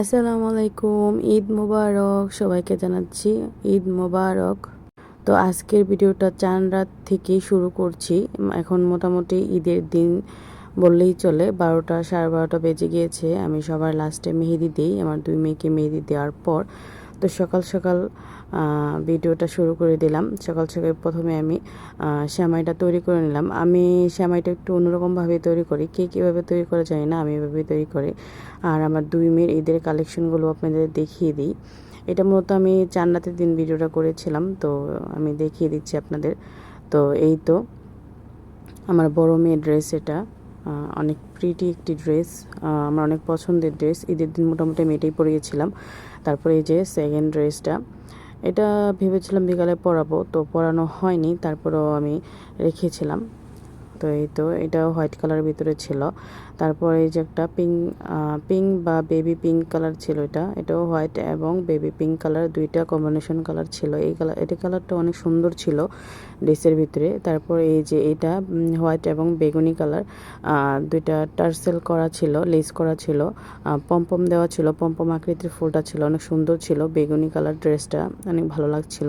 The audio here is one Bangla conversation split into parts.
আসসালামু আলাইকুম, ঈদ মোবারক, সবাইকে জানাচ্ছি ঈদ মোবারক। তো আজকের ভিডিওটা চান রাত থেকেই শুরু করছি। এখন মোটামুটি ঈদের দিন বললেই চলে, বারোটা সাড়ে বারোটা বেজে গিয়েছে। আমি সবার লাস্টে মেহেদি দিই, আমার দুই মেয়েকে মেহেদি দেওয়ার পর তো সকাল সকাল ভিডিওটা শুরু করে দিলাম। সকাল সকাল প্রথমে আমি শ্যামাইটা তৈরি করে নিলাম। আমি শ্যামাইটা একটু অন্যরকমভাবে তৈরি করি। কে কীভাবে তৈরি করা যায় না, আমি এভাবে তৈরি করি। আর আমার দুই মেয়ের ঈদের কালেকশনগুলো আপনাদের দেখিয়ে দিই। এটা মূলত আমি চান্নাতের দিন ভিডিওটা করেছিলাম, তো আমি দেখিয়ে দিচ্ছি আপনাদের। তো এই তো, আমার বড় মেয়ের ড্রেস এটা। অনেক প্রিটি একটি ড্রেস আমার অনেক পছন্দের ড্রেস ঈদের দিন মোটামুটি আমি এটাই পরিয়েছিলাম তারপরে এই যে সেকেন্ড ড্রেসটা এটা ভেবেছিলাম বিকালে পরাবো, তো পরানো হয়নি। তারপরেও আমি রেখেছিলাম। তো এই তো এটা হোয়াইট কালার ভিতরে ছিল। তারপরে এই যে একটা পিঙ্ক পিঙ্ক বা বেবি পিঙ্ক কালার ছিল এটা। এটাও হোয়াইট এবং বেবি পিঙ্ক কালার, দুইটা কম্বিনেশন কালার ছিল। এই কালার এটা কালারটা অনেক সুন্দর ছিল ড্রেসের ভিতরে। তারপর এই যে এটা হোয়াইট এবং বেগুনি কালার দুইটা টার্সেল করা ছিল, লেস করা ছিল পম্পম দেওয়া ছিল, পম্পম আকৃতির ফুলটা ছিল, অনেক সুন্দর ছিল। বেগুনি কালার ড্রেসটা অনেক ভালো লাগছিল।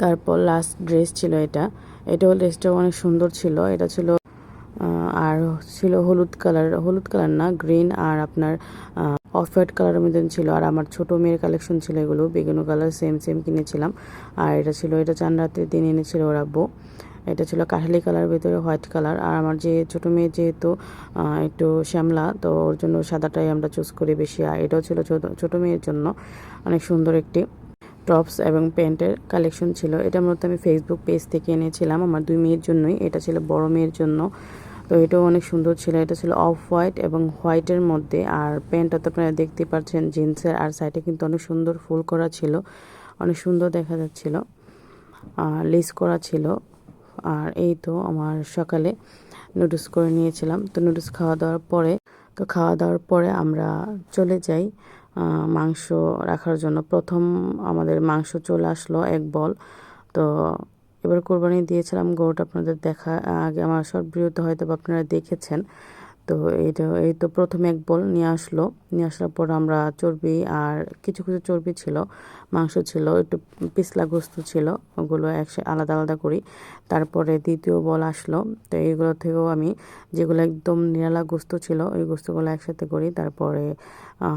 তারপর লাস্ট ড্রেস ছিল এটা। এটাও ড্রেসটাও অনেক সুন্দর ছিল। এটা ছিল আর ছিল হলুদ কালার। হলুদ কালার না গ্রিন আর আপনার অফ হোয়াইট কালারের মধ্যে ছিল। আর আমার ছোট মেয়ের কালেকশন ছিল এগুলো, বেগুনো কালার সেম সেম কিনেছিলাম। আর এটা ছিল, এটা চান রাতের দিন এনেছিল ওর আব্বু। এটা ছিল কাঠালি কালার, ভিতরে হোয়াইট কালার। আর আমার যে ছোটো মেয়ে যেহেতু একটু শ্যামলা, তো ওর জন্য সাদাটাই আমরা চুজ করি বেশি। আর এটাও ছিল ছোটো মেয়ের জন্য। অনেক সুন্দর একটি। টপস এবং প্যান্টের কালেকশন ছিল। এটা মূলত আমি ফেসবুক পেজ থেকে এনেছিলাম আমার দুই মেয়ের জন্যই। এটা ছিল বড় মেয়ের জন্য। তো এটাও অনেক সুন্দর ছিল। এটা ছিল অফ হোয়াইট এবং হোয়াইটের মধ্যে। আর প্যান্টটা তো আপনারা দেখতে পাচ্ছেন, জিন্সের আর সাইডে কিন্তু অনেক সুন্দর ফুল করা ছিল। অনেক সুন্দর দেখা যাচ্ছিল। লেস করা ছিল। আর এই তো আমার সকালে নুডলস করে নিয়েছিলাম। তো নুডলস খাওয়া দাওয়ার পরে, তো খাওয়া দাওয়ার পরে আমরা চলে যাই। মাংস রাখার জন্য প্রথম আমাদের মাংস চলে আসলো এক বল। তো এবার কোরবানি দিয়েছিলাম, গরুটা আপনাদের দেখা আগে আমার সব ভিডিওতে হয়তো আপনারা দেখেছেন। তো এইটা, এই তো প্রথমে এক বল নিয়ে আসলো। নিয়ে আসার পর আমরা চর্বি আর কিছু কিছু চর্বি ছিল, মাংস ছিল, একটু পিছলা গোস্ত ছিল, ওগুলো একসাথে আলাদা আলাদা করি। তারপরে দ্বিতীয় বল আসলো। তো এইগুলো থেকেও আমি যেগুলো একদম নিরালা গোস্ত ছিল, ওই গোস্তগুলো একসাথে করি। তারপরে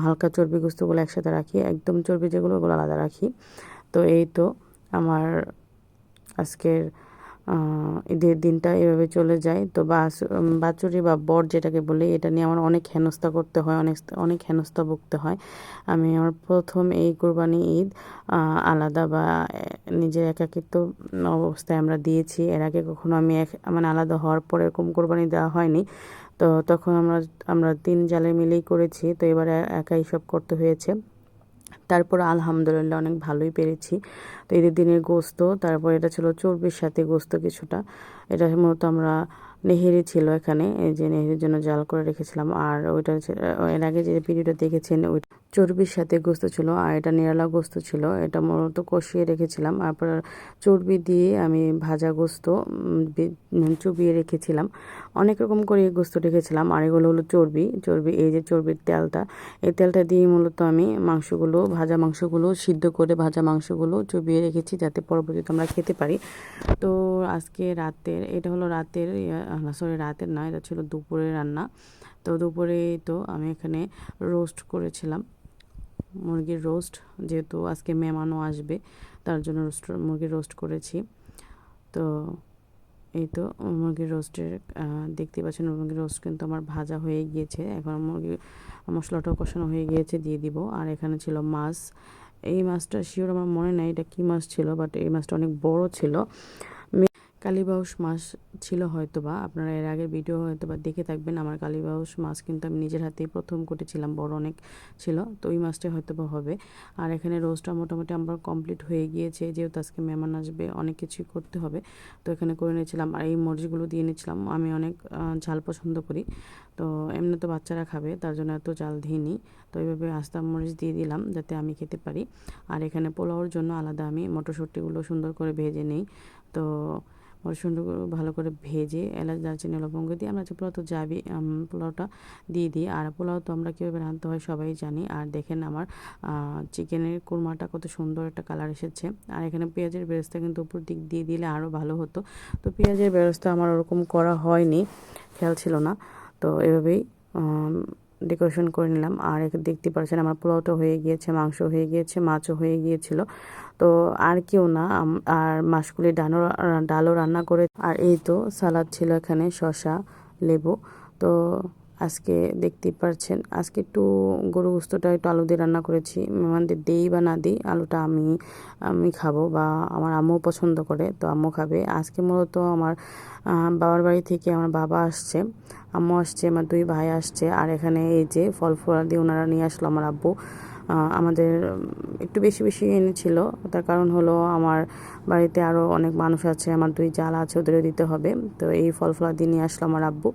হালকা চর্বি গোস্তগুলো একসাথে রাখি। একদম চর্বি যেগুলো, ওগুলো আলাদা রাখি। তো এই তো আমার আজকের ঈদের দিনটা এভাবে চলে যায়। তো বাস বাছুরি বা বর যেটাকে বলি, এটা নিয়ে আমার অনেক হেনস্থা করতে হয়, অনেক অনেক হেনস্থা ভুগতে হয়। আমি আমার প্রথম এই কোরবানি ঈদ আলাদা বা নিজের একাকিত্ব অবস্থায় আমরা দিয়েছি। এর আগে কখনো আমি এক মানে আলাদা হওয়ার পর এরকম কোরবানি দেওয়া হয়নি। তো তখন আমরা আমরা তিন জালে মিলেই করেছি। তো এবারে একাই সব করতে হয়েছে। তারপর আলহামদুলিল্লাহ অনেক ভালোই পেরেছি। তো ঈদের দিনের গোস্ত তারপর এটা ছিল চর্বির সাথে গোস্ত কিছুটা। এটা মূলত আমরা নেহেরি ছিল এখানে, এই যে নেহেরির জন্য জাল করে রেখেছিলাম। আর ওইটা এর আগে যে ভিডিওটা দেখেছেন, ওই চর্বির সাথে গোস্ত ছিল, আর এটা নিরালা গোস্ত ছিল, এটা মূলত কষিয়ে রেখেছিলাম। তারপর চর্বি দিয়ে আমি ভাজা গোস্ত চুবিয়ে রেখেছিলাম। অনেক রকম করে গোস্ত রেখেছিলাম, আর এগুলো হলো চর্বি। চর্বি, এই যে চর্বির তেলটা, এই তেলটা দিয়ে মূলত আমি মাংসগুলো, ভাজা মাংসগুলো সিদ্ধ করে ভাজা মাংসগুলো চুবিয়ে রেখেছি, যাতে পরবর্তীতে আমরা খেতে পারি। তো আজকে রাতের, এটা হলো রাতের সরি রাতের না, এটা ছিল দুপুরে রান্না। তো দুপুরে তো আমি এখানে রোস্ট করেছিলাম। মুরগির রোস্ট যেহেতু আজকে মেহমানও আসবে, তার জন্য রোস্ট মুরগির রোস্ট করেছি। তো এই তো মুরগির রোস্টের দেখতে পাচ্ছেন মুরগির রোস্ট কিন্তু আমার ভাজা হয়ে গিয়েছে। এখন মুরগির মশলাটাও কষানো হয়ে গিয়েছে, দিয়ে দিব। আর এখানে ছিল মাছ। এই মাছটা শিওর আমার মনে নেই এটা কী মাছ ছিল বাট এই মাছটা অনেক বড় ছিল। কালীবাউস মাছ ছিল হয়তো বা আপনারা এর আগের ভিডিও হয়তো বা দেখে থাকবেন। আমার কালীবাউস মাছ কিন্তু আমি নিজের হাতেই প্রথম করেছিলাম, বড় অনেক ছিল, তো ওই মাছটাই হয়তো বা হবে। আর এখানে রোজটা মোটামুটি আমার কমপ্লিট হয়ে গিয়েছে, যেহেতু আজকে মেহমান আসবে, অনেক কিছুই করতে হবে। তো এখানে করে নিয়েছিলাম আর এই মরিচগুলো দিয়ে নিয়েছিলাম। আমি অনেক ঝাল পছন্দ করি। তো এমনি তো বাচ্চারা খাবে, তার জন্য এত জাল দিইনি। তো এইভাবে আস্তা মরিচ দিয়ে দিলাম যাতে আমি খেতে পারি। আর এখানে পোলাওর জন্য আলাদা আমি মটরশুঁটিগুলো সুন্দর করে ভেজে নিই। তো ওর সুন্দর করে ভালো করে ভেজে এলাচ, দারচিনি, লবঙ্গ দিয়ে আমরা যে পোলাও তো যাবি পোলাওটা দিয়ে দিই। আর পোলাও তো আমরা কীভাবে রাঁধতে হয় সবাই জানি। আর দেখেন আমার চিকেনের কোরমাটা কত সুন্দর একটা কালার এসেছে। আর এখানে পেঁয়াজের বেরেস্তা কিন্তু উপর দিক দিয়ে দিলে আরও ভালো হতো। তো পেঁয়াজের বেরেস্তা আমার ওরকম করা হয়নি, খেয়াল ছিল না। তো এভাবেই ডেকোরেশন করে নিলাম। আর দেখতে পাচ্ছেন আমার পোলাওটা হয়ে গিয়েছে, মাংস হয়ে গিয়েছে, মাছও হয়ে গিয়েছিল। তো আর কেউ না আর মাসকুলি ডানো ডালও রান্না করে, আর এই তো সালাদ ছিল এখানে শসা, লেবু। তো আজকে দেখতেই পারছেন। আজকে একটু গরু গুস্তটা একটু আলু দিয়ে রান্না করেছি। মেহমানদের দেই বা না দিই, আলুটা আমি আমি খাব বা আমার আম্মু পছন্দ করে, তো আম্মু খাবে। আজকে মূলত আমার বাবার বাড়ি থেকে আমার বাবা আসছে। আম্মু আসছে, আমার দুই ভাই আসছে। আর এখানে এই যে ফল ফল দিয়ে ওনারা নিয়ে আসলো আমার আব্বু। আমাদের একটু বেশি বেশি এনেছিল তার কারণ হলো আমার বাড়িতে আরও অনেক মানুষ আছে, আমার দুই জাল আছে, ওদেরও দিতে হবে। তো এই ফল ফলা দিয়ে নিয়ে আসলো আমার আব্বু।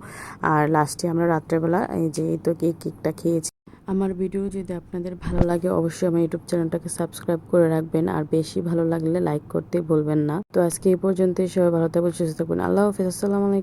আর লাস্টে আমরা রাত্রেবেলা এই যে এই তো কেক কেকটা খেয়েছি। আমার ভিডিও যদি আপনাদের ভালো লাগে, অবশ্যই আমার ইউটিউব চ্যানেলটাকে সাবস্ক্রাইব করে রাখবেন। আর বেশি ভালো লাগলে লাইক করতে ভুলবেন না। তো আজকে এই পর্যন্তই। সবাই ভালো থাকবেন সুস্থ থাকবেন আল্লাহ হাফিজ। আসসালামু আলাইকুম।